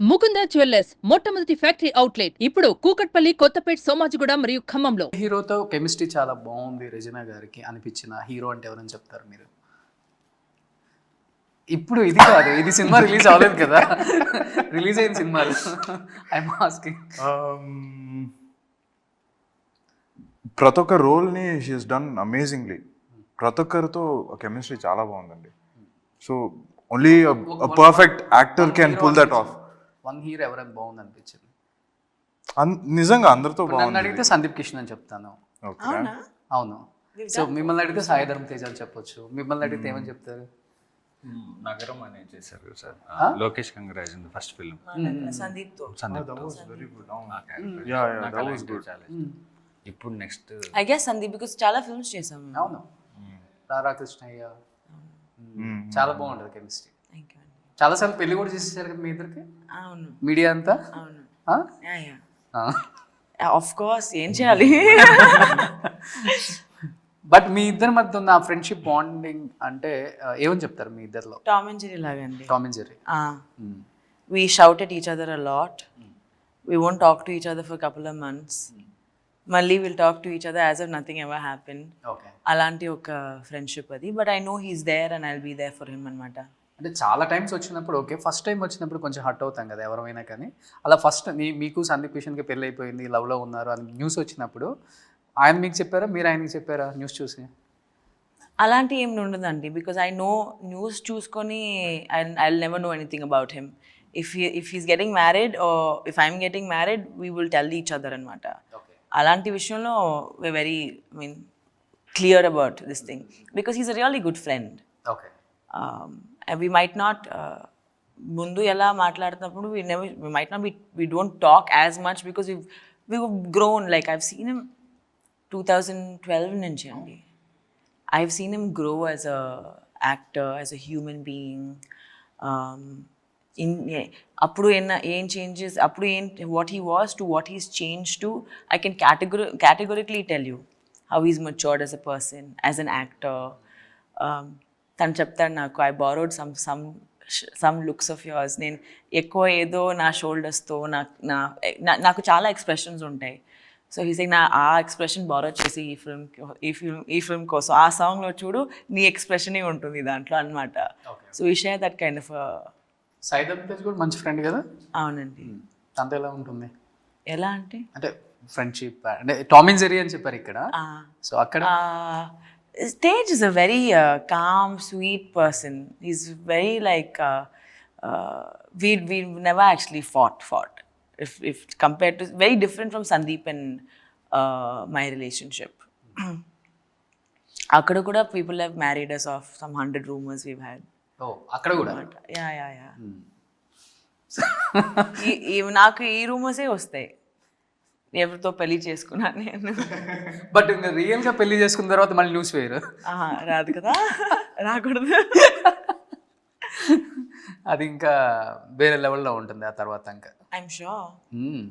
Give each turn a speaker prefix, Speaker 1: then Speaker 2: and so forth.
Speaker 1: Mukunda jewellers మొట్టమొదటి factory outlet ఇప్పుడు కూకట్పల్లి కొత్తపేట్ సోమాజిగూడ మరియు ఖమ్మంలో.
Speaker 2: హీరోతో కెమిస్ట్రీ చాలా బాగుంది రెజినా గారికి అనిపించిన హీరో అంటే ఎవరని చెప్తారు మీరు? ఇప్పుడు ఇది కాదు ఇది సినిమా రిలీజ్ అవ్వలేదు కదా? రిలీజ్ అయిన సినిమాలు ఐఎమ్ ఆస్కింగ్
Speaker 3: Um, ప్రతి ఒక్క రోల్ని షీఈస్ డన్ అమేజింగ్లీ ప్రతి ఒక్కరితో కెమిస్ట్రీ చాలా బాగుందండి. So only perfect actor can pull that off
Speaker 2: one hero ఎవరైనా బాగుంది అనిపించింది
Speaker 3: నిజంగా అందరితో
Speaker 2: నన్ను
Speaker 3: బాగుంది.
Speaker 2: అడిగితే సందీప్ కిషన్ అని చెప్తాను.
Speaker 3: ఓకే.
Speaker 2: అవును? సో మిమ్మల్ని అడిగితే సాయి ధర్మ తేజ్ అని చెప్పొచ్చు. మిమ్మల్ని అడిగితే ఏమని చెప్తారు?
Speaker 4: నగరం అనేది చేశారు sir. Lokesh Kanagaraj first
Speaker 5: film. సందీప్తో
Speaker 4: Sandeep
Speaker 3: yeah yeah that was good
Speaker 4: ఇప్పుడు next.
Speaker 5: I guess Sandeep because చాలా ఫిల్మ్స్ చేసాం మేము.
Speaker 2: అవును. రారా కృష్ణయ్య చాలా బాగుంటుంది కెమిస్ట్రీ. చాలాసార్లు పెళ్ళి కూడా చేసేసారు కదా మీ ఇద్దరికి?
Speaker 5: అవును.
Speaker 2: మీడియా అంతా?
Speaker 5: అవును.
Speaker 2: ఆ? ఆ.
Speaker 5: ఆఫ్ కోర్స్ ఏం చేయాలి?
Speaker 2: బట్ మీ ఇద్దరి మధ్య ఉన్న ఫ్రెండ్షిప్ బాండింగ్ అంటే ఆ, ఏమని చెప్తారు మీ ఇద్దరిలో?
Speaker 5: టామ్ అండ్ జెరీ లాగా అండి
Speaker 2: Tom and Jerry
Speaker 5: we shout at each other a lot we won't talk to each other for couple of months మళ్ళీ will talk to each other as if nothing ever happen
Speaker 2: okay
Speaker 5: అలాంటి ఒక friendship అది. But I know he's there and I'll be there for him అనమాట
Speaker 2: అంటే చాలా times వచ్చినప్పుడు okay first time వచ్చినప్పుడు కొంచెం హట్ అవుతాం కదా ఎవరైనా కానీ. అలా ఫస్ట్ మీకు సందీప్ కిషన్కి పెళ్ళి అయిపోయింది లవ్లో ఉన్నారు అని న్యూస్ వచ్చినప్పుడు ఆయన మీకు చెప్పారా? మీరు ఆయనకి చెప్పారా న్యూస్ చూసి?
Speaker 5: అలాంటి ఏం ఉండదండి. బికాజ్ ఐ నో న్యూస్ చూసుకొని I I never know anything about him if if he's getting married if I'm getting married we will tell each other అనమాట అలాంటి విషయంలో we very I mean clear about this thing because he's a really good friend
Speaker 2: okay
Speaker 5: we might not uh, ముందు ఎలా మాట్లాడుతున్నప్పుడు we never we might not be we don't talk as much because we we grown like I've seen him two thousand twelve నుంచి అండి I've seen him grow as a actor as a human being in అప్పుడు ఎన్న ఏం changes అప్పుడు ఏం what he was to what he's change to I can categor categorically tell you how he's matured as a person, as an actor. తను చెప్తాడు నాకు I borrowed some some some looks of yours నేను ఎక్కువ ఏదో నా షోల్డర్స్తో నా నా నాకు చాలా ఎక్స్ప్రెషన్స్ ఉంటాయి. సో హీస్ నా ఆ ఎక్స్ప్రెషన్ బారో చేసి ఈ ఫిల్మ్ ఈ ఫిల్మ్ ఈ ఫిల్మ్ కోసం ఆ సాంగ్లో చూడు నీ ఎక్స్ప్రెషనే ఉంటుంది దాంట్లో అనమాట సో ఈ share that kind
Speaker 2: of Tej కూడా మంచి ఫ్రెండ్ కదా?
Speaker 5: అవునండి.
Speaker 2: తనతో ఎలా ఉంటుంది?
Speaker 5: ఎలా అంటే?
Speaker 2: అంటే ఫ్రెండ్షిప్ అంటే టామ్ అండ్ జెర్రీ అని చెప్పారు ఇక్కడ. సో అక్కడ?
Speaker 5: Uh, Stage is a very uh, calm, sweet person. He's very like uh, uh, we we never actually fought fought. If if compared to very different from Sandeep and uh, my relationship. అక్కడ కూడా people have married us of some hundred rumours we've had
Speaker 2: oh అక్కడ కూడా
Speaker 5: yeah yeah yeah నాకు ఈ రూమర్సే వస్తాయి ఎవరితో పెళ్ళి చేసుకున్నాను నేను.
Speaker 2: బట్ రియల్గా పెళ్ళి చేసుకున్న తర్వాత మళ్ళీ న్యూస్ వేయరు
Speaker 5: ఆహా, రాదు కదా? రాకూడదు.
Speaker 2: అది ఇంకా వేరే లెవెల్లో ఉంటుంది ఆ తర్వాత ఇంకా.
Speaker 5: I'm sure
Speaker 2: hmm.